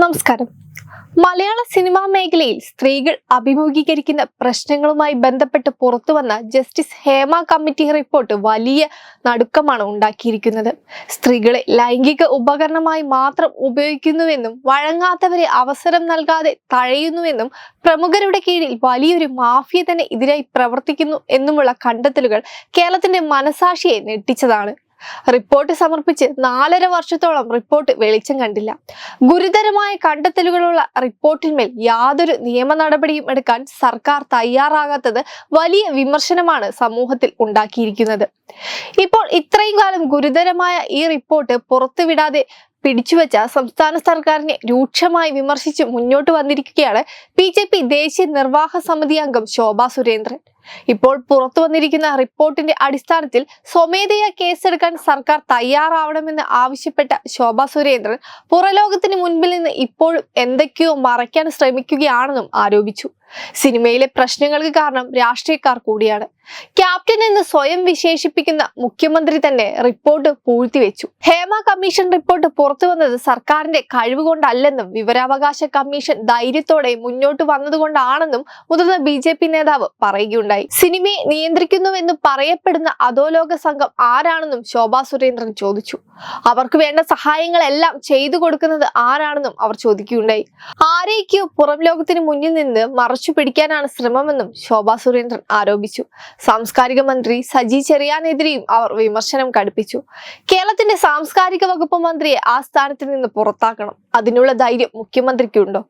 നമസ്കാരം. മലയാള സിനിമാ മേഖലയിൽ സ്ത്രീകൾ അഭിമുഖീകരിക്കുന്ന പ്രശ്നങ്ങളുമായി ബന്ധപ്പെട്ട് പുറത്തുവന്ന ജസ്റ്റിസ് ഹേമ കമ്മിറ്റി റിപ്പോർട്ട് വലിയ നടുക്കമാണ് ഉണ്ടാക്കിയിരിക്കുന്നത്. സ്ത്രീകളെ ലൈംഗിക ഉപകരണമായി മാത്രം ഉപയോഗിക്കുന്നുവെന്നും വഴങ്ങാത്തവരെ അവസരം നൽകാതെ തഴയുന്നുവെന്നും പ്രമുഖരുടെ കീഴിൽ വലിയൊരു മാഫിയ തന്നെ ഇതിനായി പ്രവർത്തിക്കുന്നു എന്നുമുള്ള കണ്ടെത്തലുകൾ കേരളത്തിന്റെ മനസാക്ഷിയെ ഞെട്ടിച്ചതാണ്. റിപ്പോർട്ട് സമർപ്പിച്ച് നാലര വർഷത്തോളം റിപ്പോർട്ട് വെളിച്ചം കണ്ടില്ല. ഗുരുതരമായ കണ്ടെത്തലുകളുള്ള റിപ്പോർട്ടിന്മേൽ യാതൊരു നിയമ നടപടിയും എടുക്കാൻ സർക്കാർ തയ്യാറാകാത്തത് വലിയ വിമർശനമാണ് സമൂഹത്തിൽ ഉണ്ടാക്കിയിരിക്കുന്നത്. ഇപ്പോൾ ഇത്രയും കാലം ഗുരുതരമായ ഈ റിപ്പോർട്ട് പുറത്തുവിടാതെ പിടിച്ചുവെച്ച സംസ്ഥാന സർക്കാരിനെ രൂക്ഷമായി വിമർശിച്ച് മുന്നോട്ട് വന്നിരിക്കുകയാണ് ബി ദേശീയ നിർവാഹ സമിതി അംഗം ശോഭാ സുരേന്ദ്രൻ. ഇപ്പോൾ പുറത്തു വന്നിരിക്കുന്ന റിപ്പോർട്ടിന്റെ അടിസ്ഥാനത്തിൽ സ്വമേധയാ കേസെടുക്കാൻ സർക്കാർ തയ്യാറാവണമെന്ന് ആവശ്യപ്പെട്ട ശോഭാ സുരേന്ദ്രൻ പുറലോകത്തിന് മുൻപിൽ നിന്ന് ഇപ്പോഴും എന്തൊക്കെയോ മറയ്ക്കാൻ ശ്രമിക്കുകയാണെന്നും ആരോപിച്ചു. സിനിമയിലെ പ്രശ്നങ്ങൾക്ക് കാരണം രാഷ്ട്രീയക്കാർ കൂടിയാണ്. ക്യാപ്റ്റൻ എന്ന് സ്വയം വിശേഷിപ്പിക്കുന്ന മുഖ്യമന്ത്രി തന്നെ റിപ്പോർട്ട് പൂഴ്ത്തിവെച്ചു ഹേമ കമ്മീഷൻ റിപ്പോർട്ട് പുറത്തു വന്നത് സർക്കാരിന്റെ കഴിവ് കൊണ്ടല്ലെന്നും വിവരാവകാശ കമ്മീഷൻ ധൈര്യത്തോടെ മുന്നോട്ട് വന്നതുകൊണ്ടാണെന്നും മുതിർന്ന ബി ജെ പി നേതാവ് പറയുകയുണ്ടായി. സിനിമയെ നിയന്ത്രിക്കുന്നുവെന്ന് പറയപ്പെടുന്ന അധോലോക സംഘം ആരാണെന്നും ശോഭാ സുരേന്ദ്രൻ ചോദിച്ചു. അവർക്ക് വേണ്ട സഹായങ്ങളെല്ലാം ചെയ്തു കൊടുക്കുന്നത് ആരാണെന്നും അവർ ചോദിക്കുകയുണ്ടായി. ആരെയൊക്കെയോ പുറം ലോകത്തിന് മുന്നിൽ നിന്ന് മറച്ചു പിടിക്കാനാണ് ശ്രമമെന്നും ശോഭാ സുരേന്ദ്രൻ ആരോപിച്ചു. സാംസ്കാരിക മന്ത്രി സജി ചെറിയാനെതിരെയും അവർ വിമർശനം കടുപ്പിച്ചു. കേരളത്തിന്റെ സാംസ്കാരിക വകുപ്പ് മന്ത്രിയെ ആ സ്ഥാനത്ത് നിന്ന് പുറത്താക്കണം. അതിനുള്ള ധൈര്യം മുഖ്യമന്ത്രിക്കുണ്ടോ?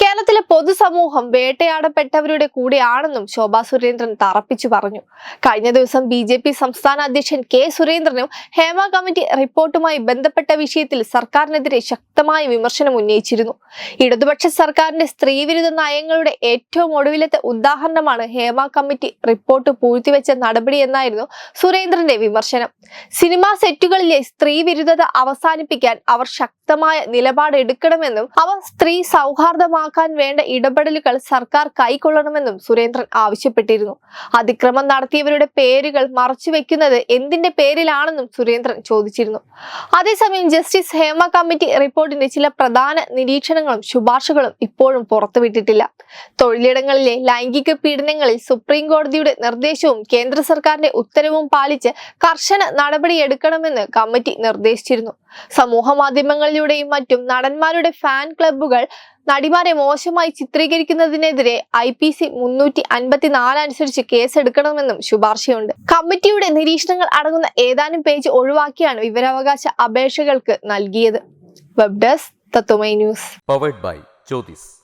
കേരളത്തിലെ പൊതുസമൂഹം വേട്ടയാടപ്പെട്ടവരുടെ കൂടെയാണെന്നും ശോഭാ സുരേന്ദ്രൻ തറപ്പിച്ചു പറഞ്ഞു. കഴിഞ്ഞ ദിവസം ബി ജെ പി സംസ്ഥാന അധ്യക്ഷൻ കെ സുരേന്ദ്രനും ഹേമ കമ്മിറ്റി റിപ്പോർട്ടുമായി ബന്ധപ്പെട്ട വിഷയത്തിൽ സർക്കാരിനെതിരെ ശക്തമായ വിമർശനം ഉന്നയിച്ചിരുന്നു. ഇടതുപക്ഷ സർക്കാരിന്റെ സ്ത്രീവിരുദ്ധ നയങ്ങളുടെ ഒടുവിലത്തെ ഉദാഹരണമാണ് ഹേമ കമ്മിറ്റി റിപ്പോർട്ട് പൂഴ്ത്തിവെച്ച നടപടി എന്നായിരുന്നു സുരേന്ദ്രന്റെ വിമർശനം. സിനിമാ സെറ്റുകളിലെ സ്ത്രീ വിരുദ്ധത അവസാനിപ്പിക്കാൻ അവർ ശക്തമായ നിലപാട് എടുക്കണമെന്നും അവ സ്ത്രീ സൗഹാർദ്ദമാക്കാൻ വേണ്ട ഇടപെടലുകൾ സർക്കാർ കൈക്കൊള്ളണമെന്നും സുരേന്ദ്രൻ ആവശ്യപ്പെട്ടിരുന്നു. അതിക്രമം നടത്തിയവരുടെ പേരുകൾ മറച്ചുവെക്കുന്നത് എന്തിന്റെ പേരിലാണെന്നും സുരേന്ദ്രൻ ചോദിച്ചിരുന്നു. അതേസമയം ജസ്റ്റിസ് ഹേമ കമ്മിറ്റി റിപ്പോർട്ടിന്റെ ചില പ്രധാന നിരീക്ഷണങ്ങളും ശുപാർശകളും ഇപ്പോഴും പുറത്തുവിട്ടിട്ടില്ല. തൊഴിലിടങ്ങളിലെ ലൈംഗിക പീഡനങ്ങളിൽ സുപ്രീം കോടതിയുടെ നിർദ്ദേശവും കേന്ദ്ര സർക്കാരിന്റെ ഉത്തരവും പാലിച്ച് കർശന നടപടിയെടുക്കണമെന്ന് കമ്മിറ്റി നിർദ്ദേശിച്ചിരുന്നു. സമൂഹ മാധ്യമങ്ങളിലൂടെയും മറ്റും നടന്മാരുടെ ഫാൻ ക്ലബ്ബുകൾ നടിമാരെ മോശമായി ചിത്രീകരിക്കുന്നതിനെതിരെ ഐ പി സി മുന്നൂറ്റി അൻപത്തിനാല് അനുസരിച്ച് കേസെടുക്കണമെന്നും ശുപാർശയുണ്ട്. കമ്മിറ്റിയുടെ നിരീക്ഷണങ്ങൾ അടങ്ങുന്ന ഏതാനും പേജ് ഒഴിവാക്കിയാണ് വിവരാവകാശ അപേക്ഷകൾക്ക് നൽകിയത്. Web desk Tatwamayi news. Powered by Jyothis